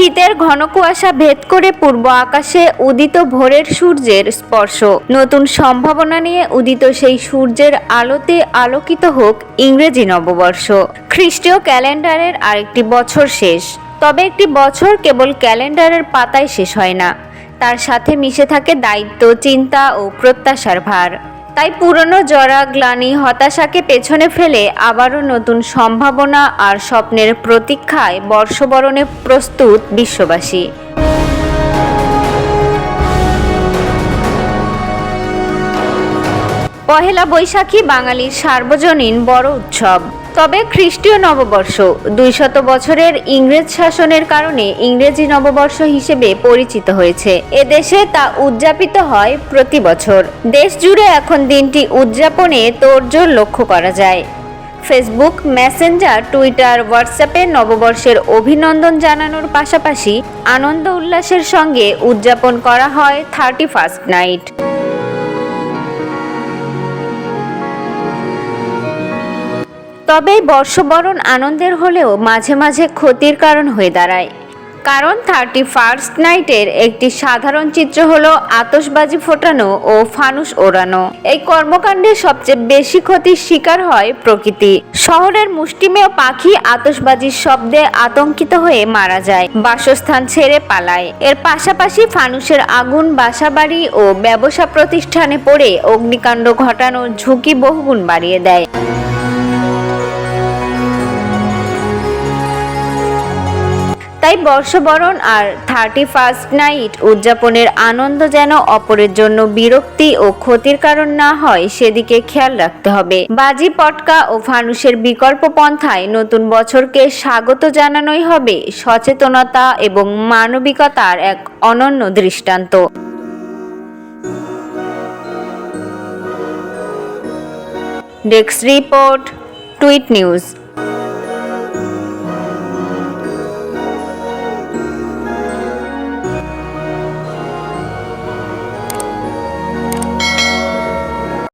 শীতের ঘন কুয়াশা ভেদ করে পূর্ব আকাশে উদিত ভোরের সূর্যের স্পর্শ। নতুন সম্ভাবনা নিয়ে উদিত সেই সূর্যের আলোতে আলোকিত হোক ইংরেজি নববর্ষ। খ্রিস্টীয় ক্যালেন্ডারের আরেকটি বছর শেষ। তবে একটি বছর কেবল ক্যালেন্ডারের পাতায় শেষ হয় না। তার সাথে মিশে থাকে দায়িত্ব, চিন্তা ও প্রত্যাশার ভার। তাই পুরনো জরা, গ্লানি, হতাশাকে পেছনে ফেলে আবারও নতুন সম্ভাবনা আর স্বপ্নের প্রতীক্ষায় বর্ষবরণে প্রস্তুত বিশ্ববাসী। পহেলা বৈশাখী বাঙালির সার্বজনীন বড় উৎসব। তবে খ্রিস্টীয় নববর্ষ দুইশত বছরের ইংরেজ শাসনের কারণে ইংরেজি নববর্ষ হিসেবে পরিচিত হয়েছে। এদেশে তা উদযাপিত হয় প্রতি বছর। দেশ জুড়ে এখন দিনটি উদযাপনে তোড়জোড় লক্ষ্য করা যায়। ফেসবুক, মেসেঞ্জার, টুইটার, হোয়াটসঅ্যাপে নববর্ষের অভিনন্দন জানানোর পাশাপাশি আনন্দ উল্লাসের সঙ্গে উদযাপন করা হয় থার্টি ফার্স্ট নাইট। তবে বর্ষবরণ আনন্দের হলেও মাঝে মাঝে ক্ষতির কারণ হয়ে দাঁড়ায়। কারণ থার্টি ফার্স্ট নাইটের একটি সাধারণ চিত্র হলো আতসবাজি ফোটানো ও ফানুস ওড়ানো। এই কর্মকাণ্ডে সবচেয়ে বেশি ক্ষতির শিকার হয় প্রকৃতি। শহরের মুষ্টিমেয় পাখি আতশবাজির শব্দে আতঙ্কিত হয়ে মারা যায়, বাসস্থান ছেড়ে পালায়। এর পাশাপাশি ফানুসের আগুন, বাসাবাড়ি ও ব্যবসা প্রতিষ্ঠানে পড়ে অগ্নিকাণ্ড ঘটানোর ঝুঁকি বহুগুণ বাড়িয়ে দেয়। বর্ষবরণ আর থার্টি ফার্স্ট নাইট উদযাপনের আনন্দ যেন অপরের জন্য বিরক্তি ও ক্ষতির কারণ না হয়, সেদিকে খেয়াল রাখতে হবে। বাজি, পটকা ও ফানুসের বিকল্প পন্থায় নতুন বছরকে স্বাগত জানানোই হবে সচেতনতা এবং মানবিকতার এক অনন্য দৃষ্টান্ত। Desk report, tweet news.